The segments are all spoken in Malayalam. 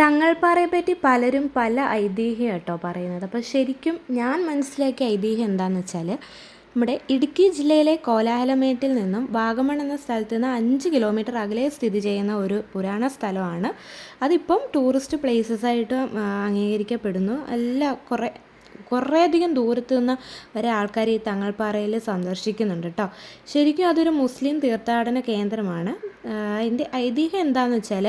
തങ്ങൾപ്പാറയെ പറ്റി പലരും പല ഐതിഹ്യം കേട്ടോ പറയുന്നത്. അപ്പോൾ ശരിക്കും ഞാൻ മനസ്സിലാക്കിയ ഐതിഹ്യം എന്താണെന്ന് വെച്ചാൽ നമ്മുടെ ഇടുക്കി ജില്ലയിലെ കോലാഹലമേട്ടിൽ നിന്നും വാഗമൺ എന്ന സ്ഥലത്ത് നിന്ന് അഞ്ച് കിലോമീറ്റർ അകലെ സ്ഥിതി ചെയ്യുന്ന ഒരു പുരാണ സ്ഥലമാണ്. അതിപ്പം ടൂറിസ്റ്റ് പ്ലേസസ് ആയിട്ട് അംഗീകരിക്കപ്പെടുന്നു. എല്ലാ കുറേ കുറേയധികം ദൂരത്തു നിന്ന് വരെ ആൾക്കാർ ഈ തങ്ങൾപ്പാറയിൽ സന്ദർശിക്കുന്നുണ്ട് കേട്ടോ ശരിക്കും അതൊരു മുസ്ലിം തീർത്ഥാടന കേന്ദ്രമാണ്. അതിന്റെ ഐതിഹ്യം എന്താണെന്ന് വെച്ചാൽ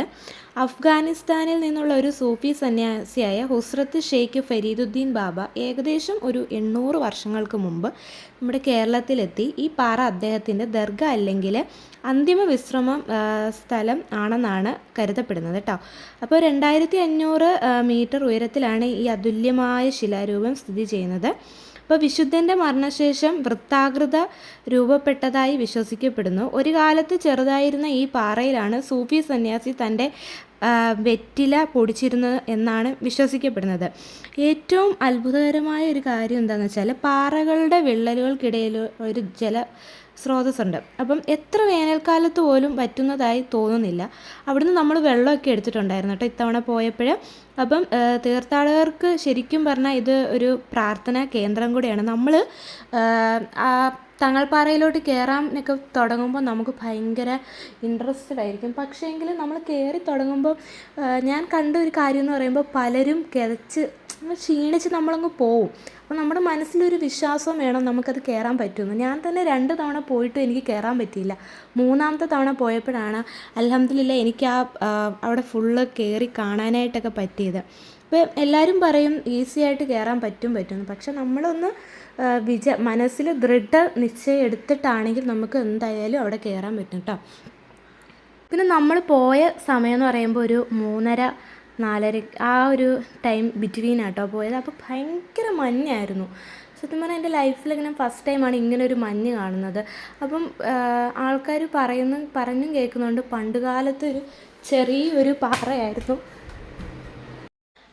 അഫ്ഗാനിസ്ഥാനിൽ നിന്നുള്ള ഒരു സൂഫി സന്യാസിയായ ഹുസ്രത്ത് ഷെയ്ഖ് ഫരീദുദ്ദീൻ ബാബ ഏകദേശം ഒരു എണ്ണൂറ് വർഷങ്ങൾക്ക് മുമ്പ് നമ്മുടെ കേരളത്തിലെത്തി. ഈ പാറ അദ്ദേഹത്തിന്റെ ദർഗ അല്ലെങ്കിൽ അന്തിമ വിശ്രമം സ്ഥലം ആണെന്നാണ് കരുതപ്പെടുന്നത് കേട്ടോ. അപ്പോൾ രണ്ടായിരത്തി അഞ്ഞൂറ് മീറ്റർ ഉയരത്തിലാണ് ഈ അതുല്യമായ ശിലാരൂപം സ്ഥിതി ചെയ്യുന്നത്. അപ്പോൾ വിശുദ്ധന്റെ മരണശേഷം വൃത്താകൃത രൂപപ്പെട്ടതായി വിശ്വസിക്കപ്പെടുന്നു. ഒരു കാലത്ത് ചെറുതായിരുന്ന ഈ പാറയിലാണ് സൂഫി സന്യാസി തന്റെ വെറ്റില പൊടിച്ചിരുന്നത് എന്നാണ് വിശ്വസിക്കപ്പെടുന്നത്. ഏറ്റവും അത്ഭുതകരമായ ഒരു കാര്യം എന്താണെന്ന് വെച്ചാൽ പാറകളുടെ വിള്ളലുകൾക്കിടയിൽ ഒരു ജല സ്രോതസ്സുണ്ട്. അപ്പം എത്ര വേനൽക്കാലത്ത് പോലും പറ്റുന്നതായി തോന്നുന്നില്ല. അവിടുന്ന് നമ്മൾ വെള്ളമൊക്കെ എടുത്തിട്ടുണ്ടായിരുന്നു കേട്ടോ ഇത്തവണ പോയപ്പോൾ അപ്പം തീർത്ഥാടകർക്ക് ശരിക്കും പറഞ്ഞാൽ ഇത് ഒരു പ്രാർത്ഥനാ കേന്ദ്രം കൂടിയാണ്. നമ്മൾ ആ തങ്ങൾപ്പാറയിലോട്ട് കയറാനൊക്കെ തുടങ്ങുമ്പോൾ നമുക്ക് ഭയങ്കര ഇൻട്രസ്റ്റഡ് ആയിരിക്കും. പക്ഷേ എങ്കിലും നമ്മൾ കയറി തുടങ്ങുമ്പോൾ ഞാൻ കണ്ട ഒരു കാര്യം എന്ന് പറയുമ്പോൾ പലരും കിതച്ച് ക്ഷീണിച്ച് നമ്മളങ്ങ് പോവും. അപ്പോൾ നമ്മുടെ മനസ്സിലൊരു വിശ്വാസം വേണം നമുക്കത് കയറാൻ പറ്റുമെന്ന്. ഞാൻ തന്നെ രണ്ട് തവണ പോയിട്ടും എനിക്ക് കയറാൻ പറ്റിയില്ല. മൂന്നാമത്തെ തവണ പോയപ്പോഴാണ് അലഹമ്മദില്ല എനിക്ക് ആ അവിടെ ഫുള്ള് കയറി കാണാനായിട്ടൊക്കെ പറ്റിയത്. അപ്പോൾ എല്ലാവരും പറയും ഈസി ആയിട്ട് കയറാൻ പറ്റും പറ്റുമെന്ന്. പക്ഷെ നമ്മളൊന്ന് വിജ മനസ്സിൽ ദൃഢ നിശ്ചയം എടുത്തിട്ടാണെങ്കിൽ നമുക്ക് എന്തായാലും അവിടെ കയറാൻ പറ്റും കേട്ടോ പിന്നെ നമ്മൾ പോയ സമയം എന്ന് പറയുമ്പോൾ ഒരു മൂന്നര നാലര ആ ഒരു ടൈം ബിറ്റ്വീൻ ആട്ടോ പോയത്. അപ്പോൾ ഭയങ്കര മഞ്ഞായിരുന്നു. സത്യം പറഞ്ഞാൽ എന്റെ ലൈഫിൽ ഇങ്ങനെ ഫസ്റ്റ് ടൈമാണ് ഇങ്ങനെ ഒരു മഞ്ഞ് കാണുന്നത്. അപ്പം ആൾക്കാർ പറയുന്നു പറഞ്ഞും കേൾക്കുന്നുണ്ട് പണ്ടുകാലത്ത് ഒരു ചെറിയൊരു പാറയായിരുന്നു.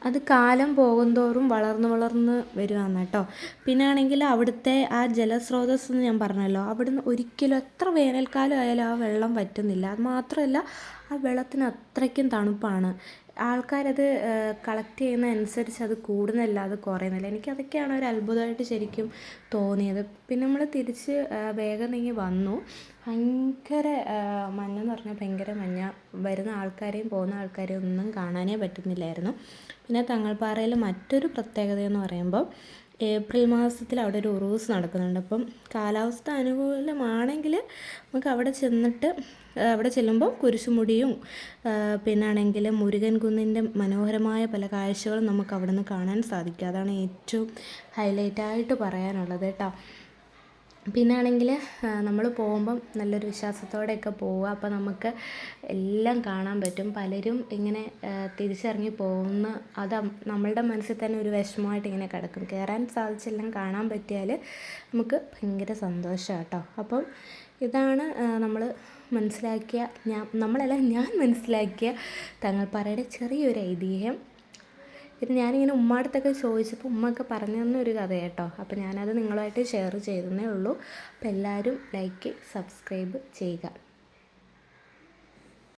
അത് കാലം പോകുന്തോറും വളർന്ന് വളർന്ന് വരുവാന്ന് കേട്ടോ. പിന്നെ ആണെങ്കിൽ അവിടുത്തെ ആ ജലസ്രോതസ് എന്ന് ഞാൻ പറഞ്ഞല്ലോ അവിടുന്ന് ഒരിക്കലും എത്ര വേനൽക്കാലം ആയാലും ആ വെള്ളം വറ്റുന്നില്ല. അത് മാത്രമല്ല ആ വെള്ളത്തിന് അത്രയ്ക്കും തണുപ്പാണ്. ആൾക്കാരത് കളക്ട് ചെയ്യുന്ന അനുസരിച്ച് അത് കുറയുന്നില്ല. എനിക്ക് അതൊക്കെയാണ് ഒരു അത്ഭുതമായിട്ട് ശരിക്കും തോന്നിയത്. പിന്നെ നമ്മൾ തിരിച്ച് വേഗം നീങ്ങി വന്നു. ഭയങ്കര മഞ്ഞ മഞ്ഞെന്ന് പറഞ്ഞാൽ ഭയങ്കര മഞ്ഞ. വരുന്ന ആൾക്കാരെയും പോകുന്ന ആൾക്കാരെയും ഒന്നും കാണാനേ പറ്റുന്നില്ലായിരുന്നു. പിന്നെ തങ്ങൾപ്പാറയിൽ മറ്റൊരു പ്രത്യേകത എന്ന് പറയുമ്പോൾ ഏപ്രിൽ മാസത്തിൽ അവിടെ ഒരു ഉറൂസ് നടക്കുന്നുണ്ട്. അപ്പം കാലാവസ്ഥ അനുകൂലമാണെങ്കിൽ നമുക്ക് അവിടെ ചെന്നിട്ട് അവിടെ ചെല്ലുമ്പോൾ കുരിശുമുടിയും പിന്നാണെങ്കിൽ മുരുകൻ കുന്നിന്റെ മനോഹരമായ പല കാഴ്ചകളും നമുക്ക് അവിടെ നിന്ന് കാണാൻ സാധിക്കും. അതാണ് ഏറ്റവും ഹൈലൈറ്റായിട്ട് പറയാനുള്ളത് കേട്ടോ. പിന്നെ ആണെങ്കിൽ നമ്മൾ പോകുമ്പം നല്ലൊരു വിശ്വാസത്തോടെയൊക്കെ പോവുക. അപ്പോൾ നമുക്ക് എല്ലാം കാണാൻ പറ്റും. പലരും ഇങ്ങനെ തിരിച്ചറിഞ്ഞ് പോകുന്ന അത് നമ്മളുടെ മനസ്സിൽ തന്നെ ഒരു വിഷമമായിട്ട് ഇങ്ങനെ കിടക്കും. കയറാൻ സാധിച്ചെല്ലാം കാണാൻ പറ്റിയാൽ നമുക്ക് ഭയങ്കര സന്തോഷമാണ് കേട്ടോ അപ്പം ഇതാണ് നമ്മൾ മനസ്സിലാക്കിയ ഞാൻ നമ്മളല്ല ഞാൻ മനസ്സിലാക്കിയ തങ്ങൾപ്പാറയുടെ ചെറിയൊരു ഐതിഹ്യം. പിന്നെ ഞാനിങ്ങനെ ഉമ്മാടത്തൊക്കെ ചോദിച്ചപ്പോൾ ഉമ്മയൊക്കെ പറഞ്ഞു തന്ന ഒരു കഥ കേട്ടോ. അപ്പോൾ ഞാനത് നിങ്ങളുമായിട്ട് ഷെയർ ചെയ്തതേ ഉള്ളൂ. അപ്പോൾ എല്ലാവരും ലൈക്ക് സബ്സ്ക്രൈബ് ചെയ്യുക.